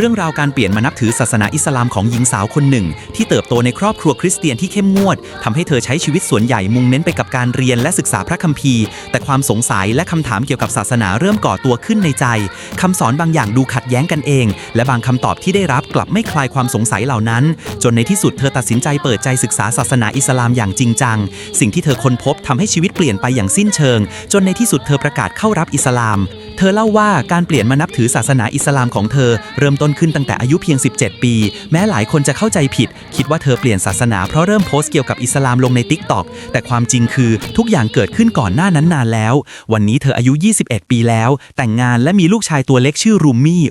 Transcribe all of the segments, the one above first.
รื่องราวการเปลี่ยนมานับถือศาสนาอิสลามของหญิงสาวคนหนึ่ง ที่เติบโตในครอบครัวคริสเตียนที่เข้มงวดทำให้เธอใช้ชีวิตส่วนใหญ่มุ่งเน้นไปกับการเรียนและศึกษาพระคัมภีร์ แต่ความสงสัยและคำถามเกี่ยวกับศาสนาเริ่มก่อตัวขึ้นในใจคำสอนบางอย่างดูขัดแย้งกันเอง และบางคำตอบที่ได้รับกลับไม่คลายความสงสัยเหล่านั้น จนในที่สุดเธอตัดสินใจเปิดใจศึกษาศาสนาอิสลามอย่างจริงจัง สิ่งที่เธอค้นพบทำให้ชีวิตเปลี่ยนไปอย่างสิ้นเชิง จนในที่สุดเธอประกาศเข้ารับอิสลาม เธอเล่าว่าการเปลี่ยนมานับถือศาสนาอิสลามของเธอ เริ่มต้นขึ้นตั้งแต่อายุเพียง 17 ปี แม้หลายคนจะเข้าใจผิด คิดว่าเธอเปลี่ยนศาสนาเพราะเริ่มโพสต์เกี่ยวกับอิสลามลงใน t ิ k t o k แต่ความจริงคือทุกอย่างเกิดขึ้นก่อนหน้านั้นนานแล้ว วันนี้เธออายุ 21 ปีแล้ว แต่งงานและมีลูกชายตัวเล็กชื่อรูมี่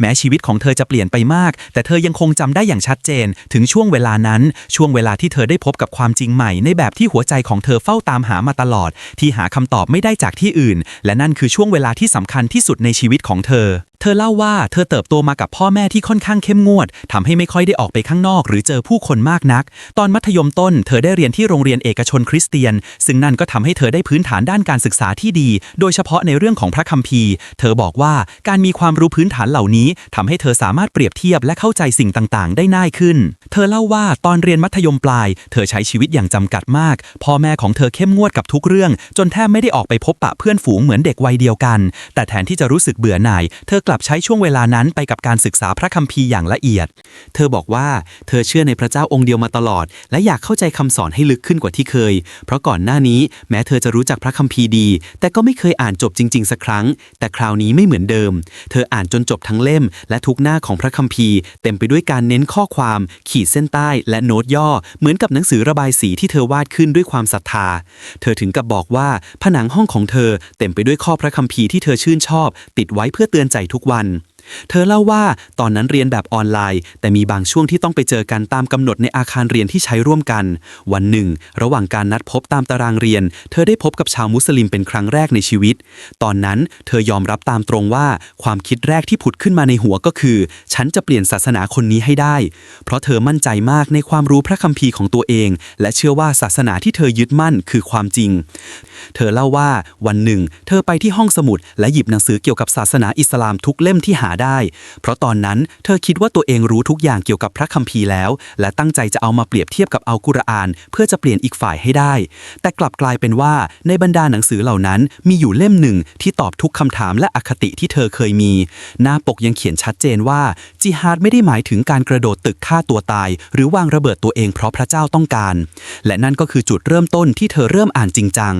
แม้ชีวิตของเธอจะเปลี่ยนไปมาก แต่เธอยังคงจำได้อย่างชัดเจน ถึงช่วงเวลานั้น ช่วงเวลาที่เธอได้พบกับความจริงใหม่ ในแบบที่หัวใจของเธอเฝ้าตามหามาตลอด ที่หาคำตอบไม่ได้จากที่อื่น และนั่นคือช่วงเวลาที่สำคัญที่สุดในชีวิตของเธอ เธอเล่าว่าเธอเติบโตมากับพ่อแม่ที่ค่อนข้างเข้มงวดทำให้ไม่ค่อยได้ออกไปข้างนอก หรือเจอผู้คนมากนัก ตอนมัธยมต้น เธอได้เรียนที่โรงเรียนเอกชนคริสเตียน ซึ่งนั่นก็ทำให้เธอได้พื้นฐานด้านการศึกษาที่ดี โดยเฉพาะในเรื่องของพระคัมภีร์ เธอบอกว่าการมีความรู้พื้นฐานเหล่านี้ทำให้เธอสามารถเปรียบเทียบและเข้าใจสิ่งต่างๆ ได้ง่ายขึ้น เธอเล่าว่าตอนเรียนมัธยมปลาย เธอใช้ชีวิตอย่างจำกัดมาก พ่อแม่ของเธอเข้มงวดกับทุกเรื่อง จนแทบไม่ได้ออกไปพบปะเพื่อนฝูงเหมือนเด็กวัยเดียวกัน แต่แทนที่จะรู้สึกเบื่อหน่าย เธอกลับใช้ช่วงเวลานั้นไปกับการศึกษาพระคัมภีร์อย่างละเอียด เธอบอกว่าเธอเชื่อในพระเจ้าองค์เดียวมาตลอด และอยากเข้าใจคำสอนให้ลึกขึ้นกว่าที่เคย เพราะก่อนหน้านี้แม้เธอจะรู้จักพระคัมภีร์ดี แต่ก็ไม่เคยอ่านจบจริง ๆ สักครั้ง แต่คราวนี้ไม่เหมือนเดิม เธออ่านจนจบทั้งเล่ม และทุกหน้าของพระคัมภีร์ เต็มไปด้วยการเน้นข้อความ ขีดเส้นใต้และโน้ตย่อ เหมือนกับหนังสือระบายสีที่เธอวาดขึ้นด้วยความศรัทธา เธอถึงกับบอกว่าผนังห้องของเธอเต็มไปด้วยข้อพระคัมภีร์ที่เธอชื่นชอบ ติดไว้เพื่อเตือนใจทุกวัน เธอเล่าว่าตอนนั้นเรียนแบบออนไลน์ แต่มีบางช่วงที่ต้องไปเจอกันตามกำหนดในอาคารเรียนที่ใช้ร่วมกัน วันหนึ่ง ระหว่างการนัดพบตามตารางเรียน เธอได้พบกับชาวมุสลิมเป็นครั้งแรกในชีวิต ตอนนั้นเธอยอมรับตามตรงว่าความคิดแรกที่ผุดขึ้นมาในหัวก็คือ ฉันจะเปลี่ยนศาสนาคนนี้ให้ได้ เพราะเธอมั่นใจมากในความรู้พระคัมภีร์ของตัวเอง และเชื่อว่าศาสนาที่เธอยึดมั่นคือความจริง เธอเล่าว่าวันหนึ่ง เธอไปที่ห้องสมุดและหยิบหนังสือเกี่ยวกับศาสนาอิสลามทุกเล่มที่หาได้ เพราะตอนนั้นเธอคิดว่าตัวเองรู้ทุกอย่างเกี่ยวกับพระคัมภีร์แล้ว และตั้งใจจะเอามาเปรียบเทียบกับอัลกุรอาน เพื่อจะเปลี่ยนอีกฝ่ายให้ได้ แต่กลับกลายเป็นว่าในบรรดาหนังสือเหล่านั้นมีอยู่เล่มหนึ่งที่ตอบทุกคำถามและอคติที่เธอเคยมี หน้าปกยังเขียนชัดเจนว่าจิฮาดไม่ได้หมายถึงการกระโดดตึกฆ่าตัวตาย หรือวางระเบิดตัวเองเพราะพระเจ้าต้องการ และนั่นก็คือจุดเริ่มต้นที่เธอเริ่มอ่านจริงจัง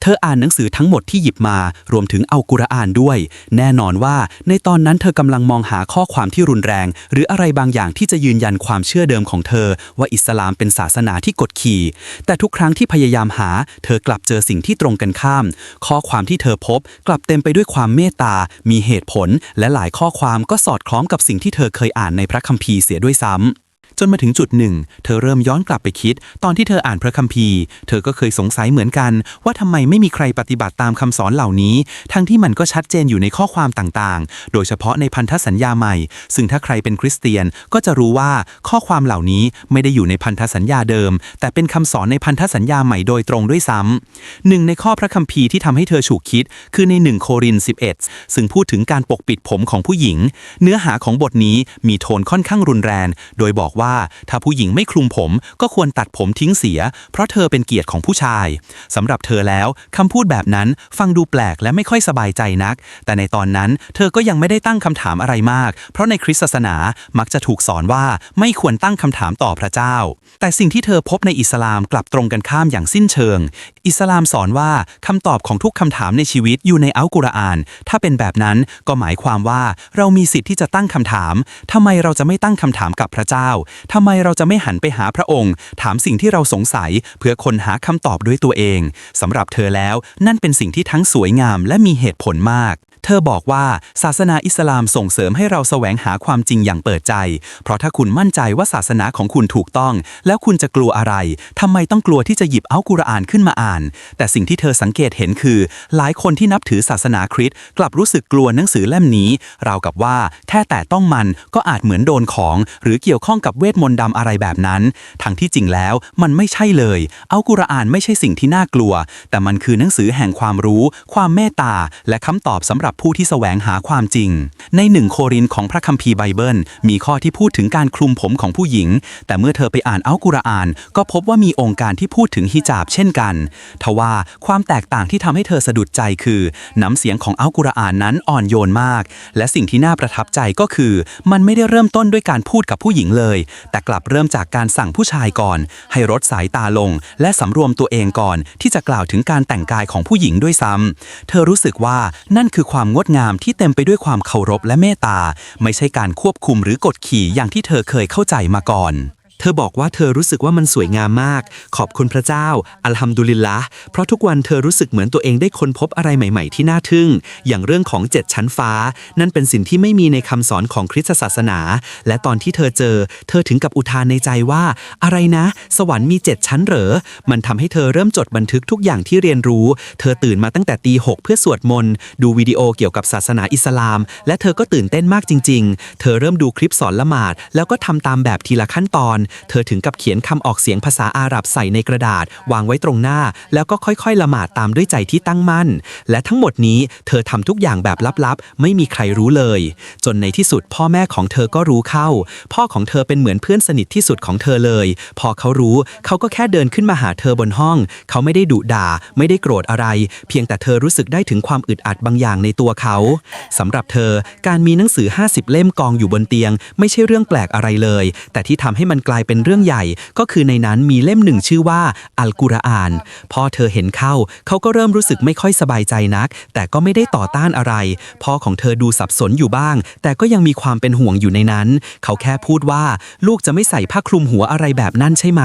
เธออ่านหนังสือทั้งหมดที่หยิบมา รวมถึงเอากุรอานด้วย แน่นอนว่าในตอนนั้นเธอธอกำลังมองหาข้อความที่รุนแรง หรืออะไรบางอย่างที่จะยืนยันความเชื่อเดิมของเธอ ว่าอิสลามเป็นศาสนาที่กดขี่ แต่ทุกครั้งที่พยายามหา เธอกลับเจอสิ่งที่ตรงกันข้าม ข้อความที่เธอพบกลับเต็มไปด้วยความเมตตา มีเหตุผล และหลายข้อความก็สอดคล้องกับสิ่งที่เธอเคยอ่านในพระคัมภีร์เสียด้วยซ้ำ จนมาถึงจุดหนึ่ง เธอเริ่มย้อนกลับไปคิด ตอนที่เธออ่านพระคัมภีร์ เธอก็เคยสงสัยเหมือนกัน ว่าทำไมไม่มีใครปฏิบัติตามคำสอนเหล่านี้ ทั้งที่มันก็ชัดเจนอยู่ในข้อความต่างๆ โดยเฉพาะในพันธสัญญาใหม่ ซึ่งถ้าใครเป็นคริสเตียนก็จะรู้ว่าข้อความเหล่านี้ไม่ได้อยู่ในพันธสัญญาเดิม แต่เป็นคำสอนในพันธสัญญาใหม่โดยตรงด้วยซ้ำหนึ่งในข้อพระคัมภีร์ที่ทำให้เธอฉุกคิด คือใน1โครินธ์11 ซึ่งพูดถึงการปกปิดผมของผู้หญิง เนื้อหาของบทนี้มีโทนค่อนข้างรุนแรง โดยบอกว่าถ้าผู้หญิงไม่คลุมผมก็ควรตัดผมทิ้งเสีย เพราะเธอเป็นเกียรติของผู้ชายสำหรับเธอแล้วคำพูดแบบนั้นฟังดูแปลกและไม่ค่อยสบายใจนัก แต่ในตอนนั้นเธอก็ยังไม่ได้ตั้งคำถามอะไรมาก เพราะในคริสตศาสนามักจะถูกสอนว่าไม่ควรตั้งคำถามต่อพระเจ้า แต่สิ่งที่เธอพบในอิสลามกลับตรงกันข้ามอย่างสิ้นเชิง อิสลามสอนว่าคำตอบของทุกคำถามในชีวิตอยู่ในอัลกุรอาน ถ้าเป็นแบบนั้นก็หมายความว่าเรามีสิทธิ์ที่จะตั้งคำถามทำไมเราจะไม่ตั้งคำถามกับพระเจ้าทำไมเราจะไม่หันไปหาพระองค์ ถามสิ่งที่เราสงสัย เพื่อค้นหาคำตอบด้วยตัวเองสำหรับเธอแล้ว นั่นเป็นสิ่งที่ทั้งสวยงามและมีเหตุผลมาก เธอบอกว่าศาสนาอิสลามส่งเสริมให้เราแสวงหาความจริงอย่างเปิดใจ เพราะถ้าคุณมั่นใจว่าศาสนาของคุณถูกต้อง แล้วคุณจะกลัวอะไรทำไมต้องกลัวที่จะหยิบเอากุรอานขึ้นมาอ่าน แต่สิ่งที่เธอสังเกตเห็นคือ หลายคนที่นับถือศาสนาคริสต์กลับรู้สึกกลัวหนังสือเล่มนี้ราวกับว่าแค่แต่ต้องมันก็อาจเหมือนโดนของ หรือเกี่ยวข้องกับเวทมนต์ดำอะไรแบบนั้น ทั้งที่จริงแล้วมันไม่ใช่เลย เอากุรอานไม่ใช่สิ่งที่น่ากลัว แต่มันคือหนังสือแห่งความรู้ ความเมตตา และคำตอบสำหรับรับผู้ที่แสวงหาความจริง ในหนึ่งโครินของพระคัมภีร์ไบเบิล มีข้อที่พูดถึงการคลุมผมของผู้หญิง แต่เมื่อเธอไปอ่านอัลกุรอาน ก็พบว่ามีองค์การที่พูดถึงฮิญาบเช่นกัน ทว่าความแตกต่างที่ทำให้เธอสะดุดใจคือ น้ำเสียงของอัลกุรอานนั้นอ่อนโยนมาก และสิ่งที่น่าประทับใจก็คือ มันไม่ได้เริ่มต้นด้วยการพูดกับผู้หญิงเลย แต่กลับเริ่มจากการสั่งผู้ชายก่อน ให้ลดสายตาลง และสำรวมตัวเองก่อน ที่จะกล่าวถึงการแต่งกายของผู้หญิงด้วยซ้ำเธอรู้สึกว่านั่นคือความความงดงามที่เต็มไปด้วยความเคารพและเมตตา ไม่ใช่การควบคุมหรือกดขี่อย่างที่เธอเคยเข้าใจมาก่อน เธอบอกว่าเธอรู้สึกว่ามันสวยงามมาก ขอบคุณพระเจ้า อัลฮัมดุลิลละเพราะทุกวันเธอรู้สึกเหมือนตัวเองได้ค้นพบอะไรใหม่ ๆ ที่น่าทึ่ง อย่างเรื่องของเจ็ดชั้นฟ้า นั่นเป็นสิ่งที่ไม่มีในคำสอนของคริสตศาสนา และตอนที่เธอเจอ เธอถึงกับอุทานในใจว่า อะไรนะ สวรรค์มีเจ็ดชั้นเหรอ มันทำให้เธอเริ่มจดบันทึกทุกอย่างที่เรียนรู้ เธอตื่นมาตั้งแต่ตีหกเพื่อสวดมนต์ดูวิดีโอเกี่ยวกับศาสนาอิสลาม และเธอก็ตื่นเต้นมากจริง ๆ เธอเริ่มดูคลิปสอนละหมาดแล้วก็ทำตามแบบทีละขั้นตอนเธอถึงกับเขียนคำออกเสียงภาษาอาหรับใส่ในกระดาษ วางไว้ตรงหน้า แล้วก็ค่อยๆ ละหมาดตามด้วยใจที่ตั้งมั่น และทั้งหมดนี้เธอทำทุกอย่างแบบลับๆ ไม่มีใครรู้เลย จนในที่สุดพ่อแม่ของเธอก็รู้เข้า พ่อของเธอเป็นเหมือนเพื่อนสนิทที่สุดของเธอเลย พอเขารู้เขาก็แค่เดินขึ้นมาหาเธอบนห้อง เขาไม่ได้ดุด่า ไม่ได้โกรธอะไร เพียงแต่เธอรู้สึกได้ถึงความอึดอัดบางอย่างในตัวเขาสำหรับเธอการมีหนังสือ 50 เล่มกองอยู่บนเตียง ไม่ใช่เรื่องแปลกอะไรเลย แต่ที่ทำให้มันกลายเป็นเรื่องใหญ่ ก็คือในนั้นมีเล่มหนึ่งชื่อว่าอัลกุรอาน พอเธอเห็นเข้า เขาก็เริ่มรู้สึกไม่ค่อยสบายใจนัก แต่ก็ไม่ได้ต่อต้านอะไร พ่อของเธอดูสับสนอยู่บ้าง แต่ก็ยังมีความเป็นห่วงอยู่ในนั้น เขาแค่พูดว่าลูกจะไม่ใส่ผ้าคลุมหัวอะไรแบบนั้นใช่ไหม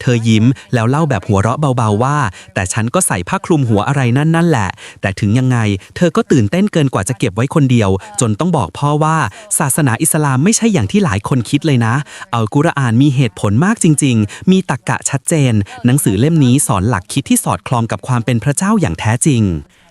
เธอยิ้มแล้วเล่าแบบหัวเราะเบาๆว่า แต่ฉันก็ใส่ผ้าคลุมหัวอะไรนั่นนั่นแหละ แต่ถึงยังไง เธอก็ตื่นเต้นเกินกว่าจะเก็บไว้คนเดียว จนต้องบอกพ่อว่า ศาสนาอิสลามไม่ใช่อย่างที่หลายคนคิดเลยนะอัลกุรอานมีเหตุผลมากจริง ๆ มีตรรกะชัดเจน หนังสือเล่มนี้สอนหลักคิดที่สอดคล้องกับความเป็นพระเจ้าอย่างแท้จริง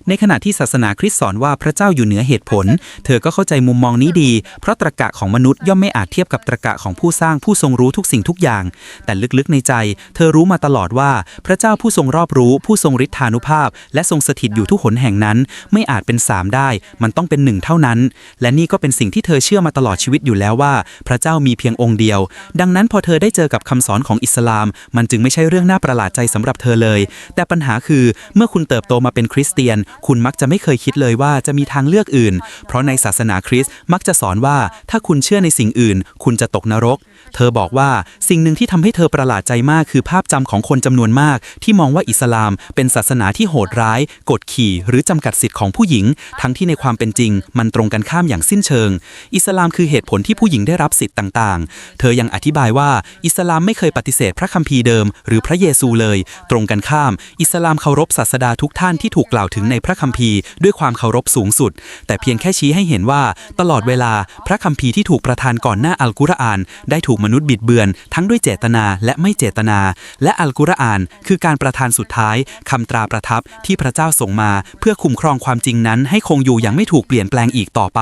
ในขณะที่ศาสนาคริสต์สอนว่าพระเจ้าอยู่เหนือเหตุผล เธอก็เข้าใจมุมมองนี้ดี เพราะตรรกะของมนุษย์ย่อมไม่อาจเทียบกับตรรกะของผู้สร้างผู้ทรงรู้ทุกสิ่งทุกอย่าง แต่ลึกๆในใจ เธอรู้มาตลอดว่าพระเจ้าผู้ทรงรอบรู้ผู้ทรงฤทธานุภาพ และทรงสถิตอยู่ทุกหนแห่งนั้น ไม่อาจเป็นสามได้ มันต้องเป็นหนึ่งเท่านั้น และนี่ก็เป็นสิ่งที่เธอเชื่อมาตลอดชีวิตอยู่แล้วว่า พระเจ้ามีเพียงองค์เดียว ดังนั้นพอเธอได้เจอกับคำสอนของอิสลาม มันจึงไม่ใช่เรื่องน่าประหลาดใจสำหรับเธอเลย แต่ปัญหาคือเมื่อคุณเติบโตมาเป็นคริสเตียนคุณมักจะไม่เคยคิดเลยว่าจะมีทางเลือกอื่น เพราะในศาสนาคริสต์มักจะสอนว่าถ้าคุณเชื่อในสิ่งอื่น คุณจะตกนรก เธอบอกว่าสิ่งหนึ่งที่ทำให้เธอประหลาดใจมากคือภาพจำของคนจำนวนมาก ที่มองว่าอิสลาม เป็นศาสนาที่โหดร้าย กดขี่ หรือจำกัดสิทธิ์ของผู้หญิง ทั้งที่ในความเป็นจริง มันตรงกันข้ามอย่างสิ้นเชิง อิสลามคือเหตุผลที่ผู้หญิงได้รับสิทธิ์ต่าง ๆ เธอยังอธิบายว่าอิสลามไม่เคยปฏิเสธพระคัมภีร์เดิม หรือพระเยซูเลย ตรงกันข้าม อิสลามเคารพศาสดาทุกท่านที่ถูกกล่าวถึงในพระคัมภีร์ด้วยความเคารพสูงสุด แต่เพียงแค่ชี้ให้เห็นว่า ตลอดเวลาพระคัมภีร์ที่ถูกประทานก่อนหน้าอัลกุรอาน ได้ถูกมนุษย์บิดเบือน ทั้งด้วยเจตนาและไม่เจตนา และอัลกุรอาน คือการประทานสุดท้ายคำตราประทับที่พระเจ้าส่งมา เพื่อคุ้มครองความจริงนั้น ให้คงอยู่อย่างไม่ถูกเปลี่ยนแปลงอีกต่อไป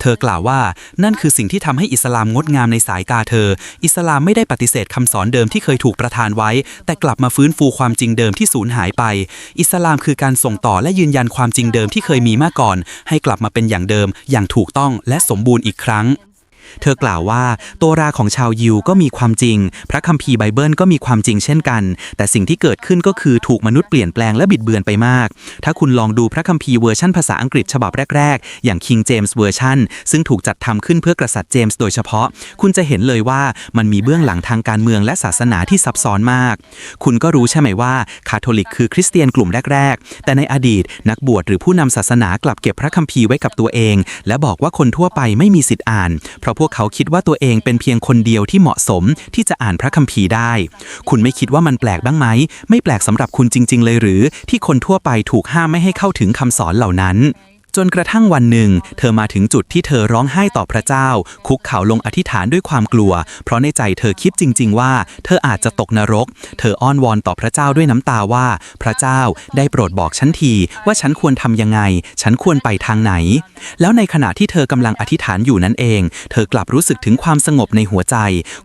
เธอกล่าวว่า นั่นคือสิ่งที่ทำให้อิสลามงดงามในสายตาเธอ อิสลามไม่ได้ปฏิเสธคำสอนเดิมที่เคยถูกประทานไว้ แต่กลับมาฟื้นฟูความจริงเดิมที่สูญหายไป อิสลามคือการส่งต่อและยืนยันความจริงเดิมที่เคยมีมาก่อน ให้กลับมาเป็นอย่างเดิม อย่างถูกต้องและสมบูรณ์อีกครั้ง เธอกล่าวว่าโตราของชาวยิวก็มีความจริง พระคัมภีร์ไบเบิลก็มีความจริงเช่นกัน แต่สิ่งที่เกิดขึ้นก็คือถูกมนุษย์เปลี่ยนแปลงและบิดเบือนไปมาก ถ้าคุณลองดูพระคัมภีร์เวอร์ชันภาษาอังกฤษฉบับแรก ๆ อย่าง King James Version ซึ่งถูกจัดทำขึ้นเพื่อกษัตริย์เจมส์โดยเฉพาะ คุณจะเห็นเลยว่ามันมีเบื้องหลังทางการเมืองและศาสนาที่ซับซ้อนมาก คุณก็รู้ใช่ไหมว่าคาทอลิกคือคริสเตียนกลุ่มแรก ๆ แต่ในอดีตนักบวชหรือผู้นำศาสนากลับเก็บพระคัมภีร์ไว้กับตัวเอง และบอกว่าคนทั่วไปไม่มีสิทธิ์อ่านเพราะพวกเขาคิดว่าตัวเองเป็นเพียงคนเดียวที่เหมาะสมที่จะอ่านพระคัมภีร์ได้ คุณไม่คิดว่ามันแปลกบ้างไหม ไม่แปลกสำหรับคุณจริง ๆ เลยหรือ ที่คนทั่วไปถูกห้ามไม่ให้เข้าถึงคำสอนเหล่านั้น จนกระทั่งวันหนึ่ง เธอมาถึงจุดที่เธอร้องไห้ต่อพระเจ้า คุกเข่าลงอธิษฐานด้วยความกลัว เพราะในใจเธอคิดจริง ๆ ว่า เธออาจจะตกนรก เธออ้อนวอนต่อพระเจ้าด้วยน้ำตาว่า พระเจ้าได้โปรดบอกฉันทีว่าฉันควรทำยังไง ฉันควรไปทางไหน แล้วในขณะที่เธอกำลังอธิษฐานอยู่นั่นเอง เธอกลับรู้สึกถึงความสงบในหัวใจ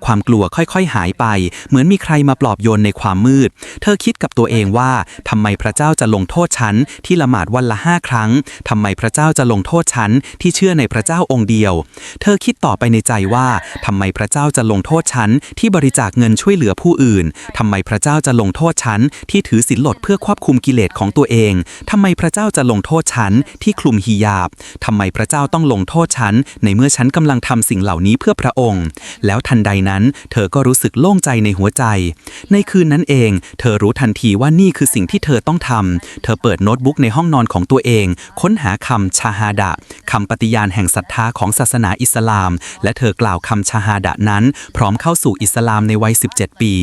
ความกลัวค่อยๆ หายไป เหมือนมีใครมาปลอบโยนในความมืด เธอคิดกับตัวเองว่าทำไมพระเจ้าจะลงโทษฉันที่ละหมาดวันละห้าครั้งทำไมพระเจ้าจะลงโทษฉันที่เชื่อในพระเจ้าองค์เดียว เธอคิดต่อไปในใจว่าทำไมพระเจ้าจะลงโทษฉันที่บริจาคเงินช่วยเหลือผู้อื่นทำไมพระเจ้าจะลงโทษฉันที่ถือศีลหลดเพื่อควบคุมกิเลสของตัวเองทำไมพระเจ้าจะลงโทษฉันที่คลุมฮิญาบทำไมพระเจ้าต้องลงโทษฉันในเมื่อฉันกำลังทำสิ่งเหล่านี้เพื่อพระองค์ แล้วทันใดนั้น เธอก็รู้สึกโล่งใจในหัวใจ ในคืนนั้นเอง เธอรู้ทันทีว่านี่คือสิ่งที่เธอต้องทำเธอเปิดโน้ตบุ๊กในห้องนอนของตัวเอง ค้นหาคำชาฮาดะคำปฏิญาณแห่งศรัทธาของศาสนาอิสลาม และเธอกล่าวคำชาฮาดะนั้น พร้อมเข้าสู่อิสลามในวัย 17 ปี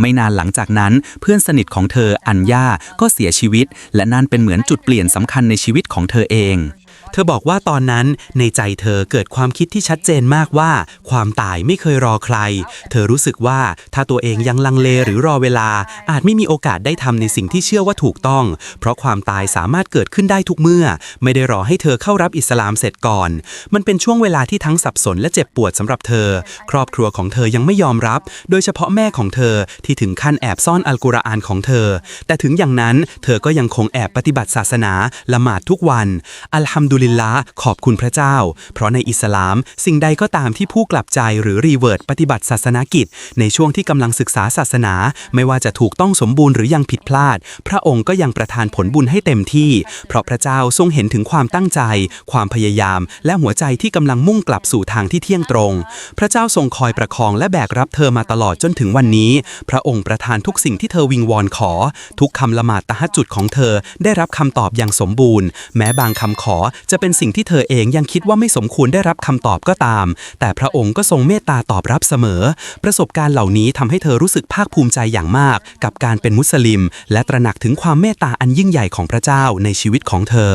ไม่นานหลังจากนั้นเพื่อนสนิทของเธออัญญาก็เสียชีวิต และนั่นเป็นเหมือนจุดเปลี่ยนสำคัญในชีวิตของเธอเอง เธอบอกว่าตอนนั้นในใจเธอเกิดความคิดที่ชัดเจนมากว่า ความตายไม่เคยรอใคร เธอรู้สึกว่าถ้าตัวเองยังลังเลหรือรอเวลา อาจไม่มีโอกาสได้ทำในสิ่งที่เชื่อว่าถูกต้อง เพราะความตายสามารถเกิดขึ้นได้ทุกเมื่อ ไม่ได้รอให้เธอเข้ารับอิสลามเสร็จก่อน มันเป็นช่วงเวลาที่ทั้งสับสนและเจ็บปวดสำหรับเธอ ครอบครัวของเธอยังไม่ยอมรับ โดยเฉพาะแม่ของเธอที่ถึงขั้นแอบซ่อนอัลกุรอานของเธอ แต่ถึงอย่างนั้นเธอก็ยังคงแอบปฏิบัติศาสนาละหมาดทุกวันอัลฮัมดุลิลละขอบคุณพระเจ้า เพราะในอิสลาม สิ่งใดก็ตามที่ผู้กลับใจหรือรีเวิร์ดปฏิบัติศาสนากิจ ในช่วงที่กำลังศึกษาศาสนา ไม่ว่าจะถูกต้องสมบูรณ์หรือยังผิดพลาด พระองค์ก็ยังประทานผลบุญให้เต็มที่ เพราะพระเจ้าทรงเห็นถึงความตั้งใจ ความพยายาม และหัวใจที่กำลังมุ่งกลับสู่ทางที่เที่ยงตรง พระเจ้าทรงคอยประคองและแบกรับเธอมาตลอดจนถึงวันนี้ พระองค์ประทานทุกสิ่งที่เธอวิงวอนขอ ทุกคำละหมาดตะฮัจจุดของเธอได้รับคำตอบอย่างสมบูรณ์ แม้บางคำขอจะเป็นสิ่งที่เธอเองยังคิดว่าไม่สมควรได้รับคำตอบก็ตาม แต่พระองค์ก็ทรงเมตตาตอบรับเสมอ ประสบการณ์เหล่านี้ทำให้เธอรู้สึกภาคภูมิใจอย่างมาก กับการเป็นมุสลิม และตระหนักถึงความเมตตาอันยิ่งใหญ่ของพระเจ้าในชีวิตของเธอ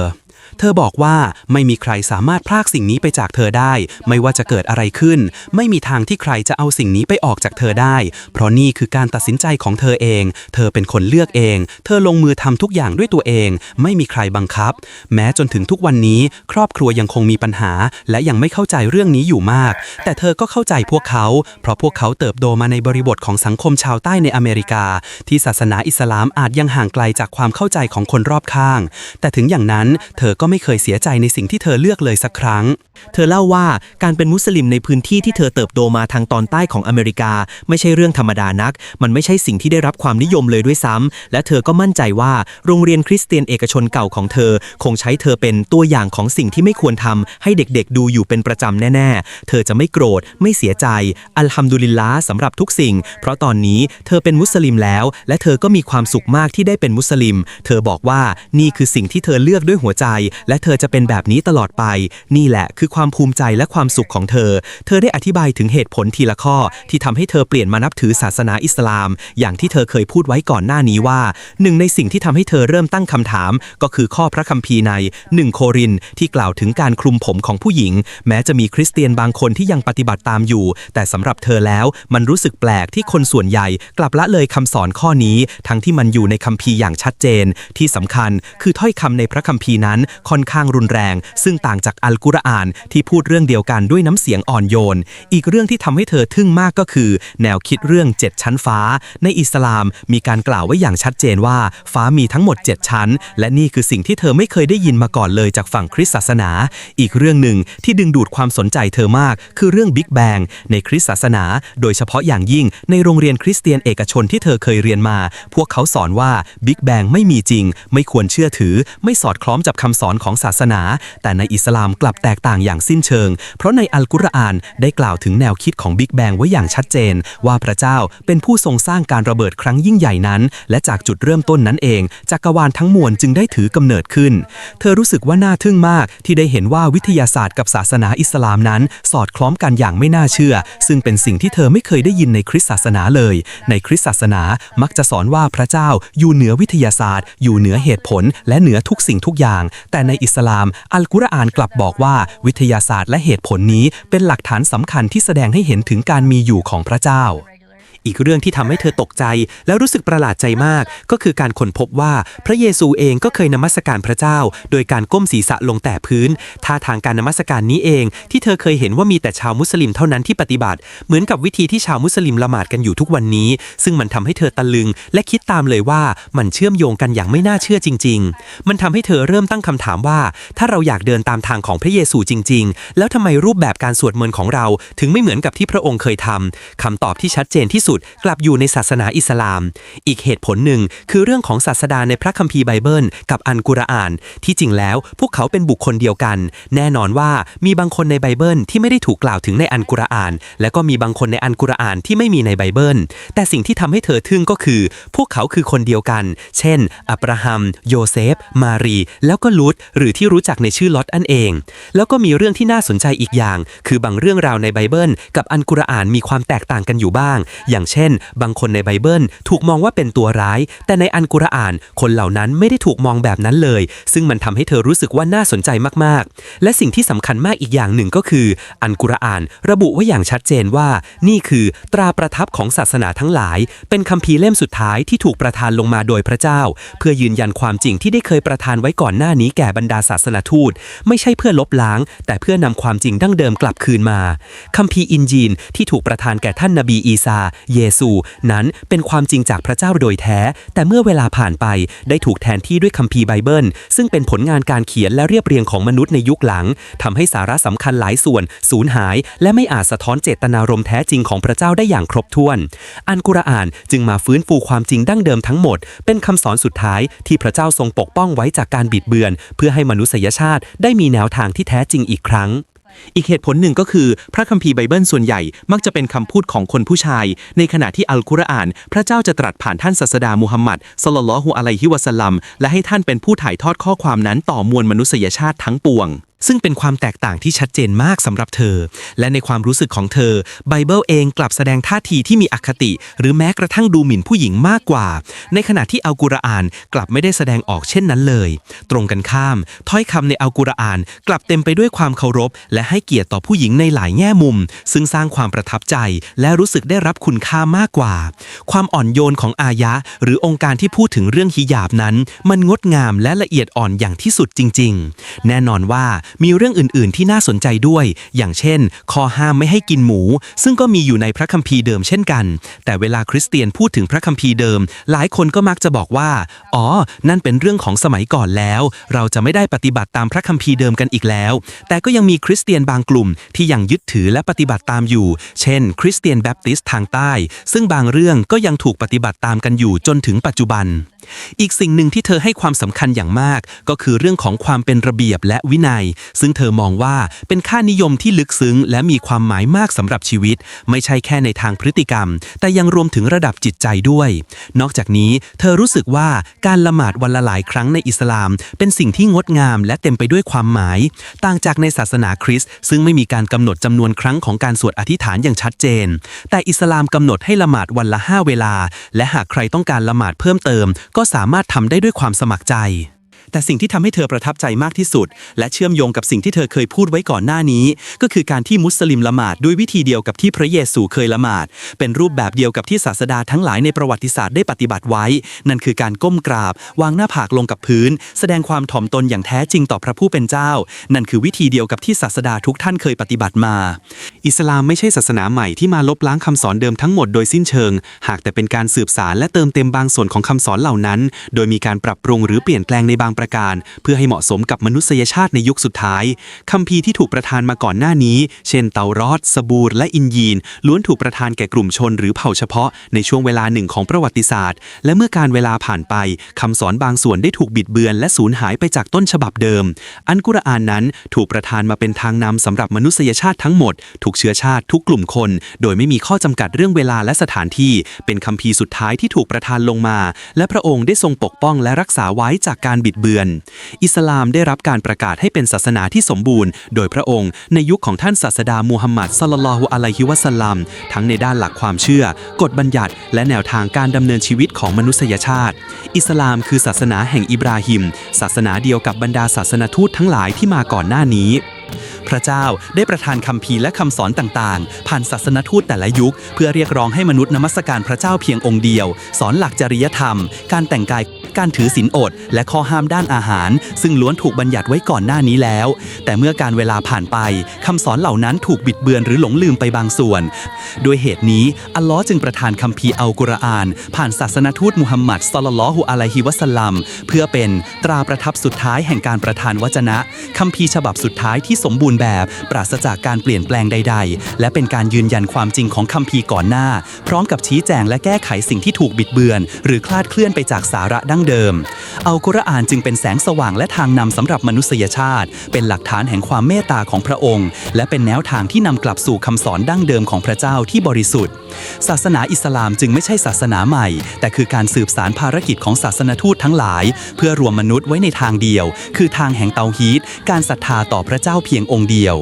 เธอบอกว่าไม่มีใครสามารถพรากสิ่งนี้ไปจากเธอได้ ไม่ว่าจะเกิดอะไรขึ้น ไม่มีทางที่ใครจะเอาสิ่งนี้ไปออกจากเธอได้ เพราะนี่คือการตัดสินใจของเธอเอง เธอเป็นคนเลือกเอง เธอลงมือทำทุกอย่างด้วยตัวเอง ไม่มีใครบังคับ แม้จนถึงทุกวันนี้ ครอบครัวยังคงมีปัญหา และยังไม่เข้าใจเรื่องนี้อยู่มาก แต่เธอก็เข้าใจพวกเขา เพราะพวกเขาเติบโตมาในบริบทของสังคมชาวใต้ในอเมริกา ที่ศาสนาอิสลามอาจยังห่างไกลจากความเข้าใจของคนรอบข้าง แต่ถึงอย่างนั้น เธอก็ไม่เคยเสียใจในสิ่งที่เธอเลือกเลยสักครั้ง เธอเล่าว่าการเป็นมุสลิมในพื้นที่ที่เธอเติบโตมาทางตอนใต้ของอเมริกา ไม่ใช่เรื่องธรรมดานัก มันไม่ใช่สิ่งที่ได้รับความนิยมเลยด้วยซ้ำและเธอก็มั่นใจว่าโรงเรียนคริสเตียนเอกชนเก่าของเธอ คงใช้เธอเป็นตัวอย่างของสิ่งที่ไม่ควรทำให้เด็กๆ ดูอยู่เป็นประจำแน่ๆ เธอจะไม่โกรธ ไม่เสียใจ อัลฮัมดุลิลลาห์สำหรับทุกสิ่ง เพราะตอนนี้เธอเป็นมุสลิมแล้ว และเธอก็มีความสุขมากที่ได้เป็นมุสลิม เธอบอกว่านี่คือสิ่งที่เธอเลือกด้วยหัวใจและเธอจะเป็นแบบนี้ตลอดไป นี่แหละคือความภูมิใจและความสุขของเธอ เธอได้อธิบายถึงเหตุผลทีละข้อ ที่ทำให้เธอเปลี่ยนมานับถือศาสนาอิสลาม อย่างที่เธอเคยพูดไว้ก่อนหน้านี้ว่า หนึ่งในสิ่งที่ทำให้เธอเริ่มตั้งคำถาม ก็คือข้อพระคัมภีร์ในหนึ่งโครินที่กล่าวถึงการคลุมผมของผู้หญิง แม้จะมีคริสเตียนบางคนที่ยังปฏิบัติตามอยู่ แต่สำหรับเธอแล้ว มันรู้สึกแปลกที่คนส่วนใหญ่กลับละเลยคำสอนข้อนี้ ทั้งที่มันอยู่ในคัมภีร์อย่างชัดเจน ที่สำคัญคือถ้อยคำในพระคัมภีร์นั้นค่อนข้างรุนแรง ซึ่งต่างจากอัลกุรอานที่พูดเรื่องเดียวกันด้วยน้ำเสียงอ่อนโยน อีกเรื่องที่ทำให้เธอทึ่งมากก็คือ แนวคิดเรื่อง7ชั้นฟ้า ในอิสลามมีการกล่าวไว้อย่างชัดเจนว่า ฟ้ามีทั้งหมด 7 ชั้น และนี่คือสิ่งที่เธอไม่เคยได้ยินมาก่อนเลยจากฝั่งคริสตศาสนา อีกเรื่องหนึ่งที่ดึงดูดความสนใจเธอมาก คือเรื่องบิ๊กแบงในคริสตศาสนา โดยเฉพาะอย่างยิ่งในโรงเรียนคริสเตียนเอกชนที่เธอเคยเรียนมา พวกเขาสอนว่าบิ๊กแบงไม่มีจริง ไม่ควรเชื่อถือ ไม่สอดคล้องกับคำสอนของศาสนา แต่ในอิสลามกลับแตกต่างอย่างสิ้นเชิง เพราะในอัลกุรอานได้กล่าวถึงแนวคิดของบิ๊กแบงไว้อย่างชัดเจน ว่าพระเจ้าเป็นผู้ทรงสร้างการระเบิดครั้งยิ่งใหญ่นั้น และจากจุดเริ่มต้นนั้นเองจักรวาลทั้งมวลจึงได้ถือกำเนิดขึ้น เธอรู้สึกว่าน่าทึ่งมากที่ได้เห็นว่าวิทยาศาสตร์กับศาสนาอิสลามนั้น สอดคล้องกันอย่างไม่น่าเชื่อ ซึ่งเป็นสิ่งที่เธอไม่เคยได้ยินในคริสตศาสนาเลย ในคริสตศาสนามักจะสอนว่าพระเจ้าอยู่เหนือวิทยาศาสตร์ อยู่เหนือเหตุผล และเหนือทุกสิ่งทุกอย่าง แแต่ในอิสลาม อัลกุรอานกลับบอกว่า วิทยาศาสตร์และเหตุผลนี้เป็นหลักฐานสำคัญที่แสดงให้เห็นถึงการมีอยู่ของพระเจ้า อีกเรื่องที่ทำให้เธอตกใจ และรู้สึกประหลาดใจมาก ก็คือการค้นพบว่าพระเยซูเองก็เคยนมัสการพระเจ้า โดยการก้มศีรษะลงแต่พื้นท่าทางการนมัสการนี้เอง ที่เธอเคยเห็นว่ามีแต่ชาวมุสลิมเท่านั้นที่ปฏิบัติ เหมือนกับวิธีที่ชาวมุสลิมละหมาดกันอยู่ทุกวันนี้ ซึ่งมันทำให้เธอตะลึง และคิดตามเลยว่ามันเชื่อมโยงกันอย่างไม่น่าเชื่อจริง ๆ มันทำให้เธอเริ่มตั้งคำถามว่า ถ้าเราอยากเดินตามทางของพระเยซูจริง ๆ แล้วทำไมรูปแบบการสวดมนต์ของเรา ถึงไม่เหมือนกับที่พระองค์เคยทำคำตอบที่ชัดเจนที่สุดกลับอยู่ในศาสนาอิสลาม อีกเหตุผลหนึ่งคือเรื่องของศาสดาในพระคัมภีร์ไบเบิล กับอันกุรอาน ที่จริงแล้วพวกเขาเป็นบุคคลเดียวกัน แน่นอนว่ามีบางคนในไบเบิลที่ไม่ได้ถูกกล่าวถึงในอันกุรอาน และก็มีบางคนในอันกุรอานที่ไม่มีในไบเบิล แต่สิ่งที่ทำให้เธอทึ่งก็คือ พวกเขาคือคนเดียวกัน เช่น อับราฮัม โยเซฟ มารี แล้วก็ลุตหรือที่รู้จักในชื่อลอตอันเอง แล้วก็มีเรื่องที่น่าสนใจอีกอย่าง คือบางเรื่องราวในไบเบิล กับอันกุรอานมีความแตกต่างกันอยู่บ้าง อย่างเช่น บางคนในไบเบิลถูกมองว่าเป็นตัวร้าย แต่ในอันกุรอาน คนเหล่านั้นไม่ได้ถูกมองแบบนั้นเลย ซึ่งมันทำให้เธอรู้สึกว่าน่าสนใจมากๆ และสิ่งที่สำคัญมากอีกอย่างหนึ่งก็คือ อันกุรอานระบุไว้อย่างชัดเจนว่า นี่คือตราประทับของศาสนาทั้งหลาย เป็นคัมภีร์เล่มสุดท้ายที่ถูกประทานลงมาโดยพระเจ้า เพื่อยืนยันความจริงที่ได้เคยประทานไว้ก่อนหน้านี้แก่บรรดาศาสนาทูต ไม่ใช่เพื่อลบล้าง แต่เพื่อนำความจริงดั้งเดิมกลับคืนมาคัมภีร์อินจีนที่ถูกประทานแก่ท่านนบีอีซาเยซูนั้นเป็นความจริงจากพระเจ้าโดยแท้ แต่เมื่อเวลาผ่านไปได้ถูกแทนที่ด้วยคัมภีร์ไบเบิล ซึ่งเป็นผลงานการเขียนและเรียบเรียงของมนุษย์ในยุคหลังทำให้สาระสำคัญหลายส่วนสูญหาย และไม่อาจสะท้อนเจตนารมณ์แท้จริงของพระเจ้าได้อย่างครบถ้วน อันกุรอานจึงมาฟื้นฟูความจริงดั้งเดิมทั้งหมด เป็นคำสอนสุดท้ายที่พระเจ้าทรงปกป้องไว้จากการบิดเบือน เพื่อให้มนุษยชาติได้มีแนวทางที่แท้จริงอีกครั้ง อีกเหตุผลหนึ่งก็คือ พระคัมภีร์ไบเบิลส่วนใหญ่มักจะเป็นคำพูดของคนผู้ชาย ในขณะที่อัลกุรอาน พระเจ้าจะตรัสผ่านท่านศาสดามูฮัมหมัดสลลัลลฮุอะลัยฮิวะสลัม และให้ท่านเป็นผู้ถ่ายทอดข้อความนั้นต่อมวลมนุษยชาติทั้งปวง ซึ่งเป็นความแตกต่างที่ชัดเจนมากสำหรับเธอ และในความรู้สึกของเธอ ไบเบิลเองกลับแสดงท่าทีที่มีอคติ หรือแม้กระทั่งดูหมิ่นผู้หญิงมากกว่า ในขณะที่อัลกุรอานกลับไม่ได้แสดงออกเช่นนั้นเลย ตรงกันข้าม ถ้อยคำในอัลกุรอานกลับเต็มไปด้วยความเคารพ และให้เกียรติต่อผู้หญิงในหลายแง่มุม ซึ่งสร้างความประทับใจ และรู้สึกได้รับคุณค่ามากกว่า ความอ่อนโยนของอายะ หรือองค์การที่พูดถึงเรื่องฮิญาบนั้น มันงดงามและละเอียดอ่อนอย่างที่สุดจริง ๆ แน่นอนว่ามีเรื่องอื่น ๆ ที่น่าสนใจด้วย อย่างเช่น ข้อห้ามไม่ให้กินหมู ซึ่งก็มีอยู่ในพระคัมภีร์เดิมเช่นกัน แต่เวลาคริสเตียนพูดถึงพระคัมภีร์เดิม หลายคนก็มักจะบอกว่า อ๋อ นั่นเป็นเรื่องของสมัยก่อนแล้ว เราจะไม่ได้ปฏิบัติตามพระคัมภีร์เดิมกันอีกแล้ว แต่ก็ยังมีคริสเตียนบางกลุ่มที่ยังยึดถือและปฏิบัติตามอยู่ เช่น คริสเตียนแบปติสต์ทางใต้ ซึ่งบางเรื่องก็ยังถูกปฏิบัติตามกันอยู่จนถึงปัจจุบัน อีกสิ่งหนึ่งที่เธอให้ความสำคัญอย่างมาก ก็คือเรื่องของความเป็นระเบียบและวินัยซึ่งเธอมองว่าเป็นค่านิยมที่ลึกซึ้ง และมีความหมายมากสำหรับชีวิต ไม่ใช่แค่ในทางพฤติกรรม แต่ยังรวมถึงระดับจิตใจด้วย นอกจากนี้ เธอรู้สึกว่าการละหมาดวันละหลายครั้งในอิสลาม เป็นสิ่งที่งดงามและเต็มไปด้วยความหมาย ต่างจากในศาสนาคริสต์ซึ่งไม่มีการกำหนดจำนวนครั้งของการสวดอธิษฐานอย่างชัดเจน แต่อิสลามกำหนดให้ละหมาดวันละห้าเวลา และหากใครต้องการละหมาดเพิ่มเติม ก็สามารถทำได้ด้วยความสมัครใจ แต่สิ่งที่ทำให้เธอประทับใจมากที่สุด และเชื่อมโยงกับสิ่งที่เธอเคยพูดไว้ก่อนหน้านี้ ก็คือการที่มุสลิมละหมาดด้วยวิธีเดียวกับที่พระเยซูเคยละหมาด เป็นรูปแบบเดียวกับที่ศาสดาทั้งหลายในประวัติศาสตร์ได้ปฏิบัติไว้ นั่นคือการก้มกราบ วางหน้าผากลงกับพื้น แสดงความถ่อมตนอย่างแท้จริงต่อพระผู้เป็นเจ้า นั่นคือวิธีเดียวกับที่ศาสดาทุกท่านเคยปฏิบัติมา อิสลามไม่ใช่ศาสนาใหม่ที่มาลบล้างคำสอนเดิมทั้งหมดโดยสิ้นเชิง หากแต่เป็นการสืบสารและเติมเต็มบางส่วนของคำสอนเหล่านั้น โดยมีการปรับปรุงหรือเปลี่ยนแปลงในบางประการ เพื่อให้เหมาะสมกับมนุษยชาติในยุคสุดท้ายคัมภีร์ที่ถูกประทานมาก่อนหน้านี้ เช่นเตารอดสบูรและอินยีน ล้วนถูกประทานแก่กลุ่มชนหรือเผ่าเฉพาะในช่วงเวลาหนึ่งของประวัติศาสตร์ และเมื่อการเวลาผ่านไปคำสอนบางส่วนได้ถูกบิดเบือน และสูญหายไปจากต้นฉบับเดิม อันกุรอานนั้นถูกประทานมาเป็นทางนำสำหรับมนุษยชาติทั้งหมด ทุกเชื้อชาติทุกกลุ่มคน โดยไม่มีข้อจำกัดเรื่องเวลาและสถานที่ เป็นคัมภีร์สุดท้ายที่ถูกประทานลงมา และพระองค์ได้ทรงปกป้องและรักษาไว้จากการบิดเบือนอิสลามได้รับการประกาศให้เป็นศาสนาที่สมบูรณ์ โดยพระองค์ในยุคของท่านศาสดามูฮัมหมัดสลลัลฮุอะลัยฮิวะสัลลัมทั้งในด้านหลักความเชื่อ กฎบัญญัติ และแนวทางการดำเนินชีวิตของมนุษยชาติ อิสลามคือศาสนาแห่งอิบราฮิม ศาสนาเดียวกับบรรดาศาสนาทูตทั้งหลายที่มาก่อนหน้านี้ พระเจ้าได้ประทานคำพีและคำสอนต่างๆ ผ่านศาสนทูตแต่ละยุค เพื่อเรียกร้องให้มนุษย์นมัสการพระเจ้าเพียงองค์เดียว สอนหลักจริยธรรม การแต่งกายการถือศีลอด และข้อห้ามด้านอาหาร ซึ่งล้วนถูกบัญญัติไว้ก่อนหน้านี้แล้ว แต่เมื่อการเวลาผ่านไปคำสอนเหล่านั้นถูกบิดเบือนหรือหลงลืมไปบางส่วนด้วยเหตุนี้ อัลลอฮ์จึงประทานคัมภีอัลกุรอาน ผ่านศาสนทูตมุฮัมมัดศ็อลลัลฮุอะลัยฮิวะสัลลัมเพื่อเป็นตราประทับสุดท้ายแห่งการประทานวจนะคัมภีฉบับสุดท้ายที่สมบูรณ์แบบ ปราศจากการเปลี่ยนแปลงใด ๆ และเป็นการยืนยันความจริงของคัมภีร์ก่อนหน้า พร้อมกับชี้แจงและแก้ไขสิ่งที่ถูกบิดเบือน หรือคลาดเคลื่อนไปจากสาระดั้งเดิม อัลกุรอานจึงเป็นแสงสว่างและทางนำสำหรับมนุษยชาติ เป็นหลักฐานแห่งความเมตตาของพระองค์ และเป็นแนวทางที่นำกลับสู่คำสอนดั้งเดิมของพระเจ้าที่บริสุทธิ์ ศาสนาอิสลามจึงไม่ใช่ศาสนาใหม่ แต่คือการสืบสารภารกิจของศาสนทูตทั้งหลาย เพื่อรวมมนุษย์ไว้ในทางเดียว คือทางแห่งเตาฮีตการศรัทธาต่อพระเจ้าเพียงองค์เดียว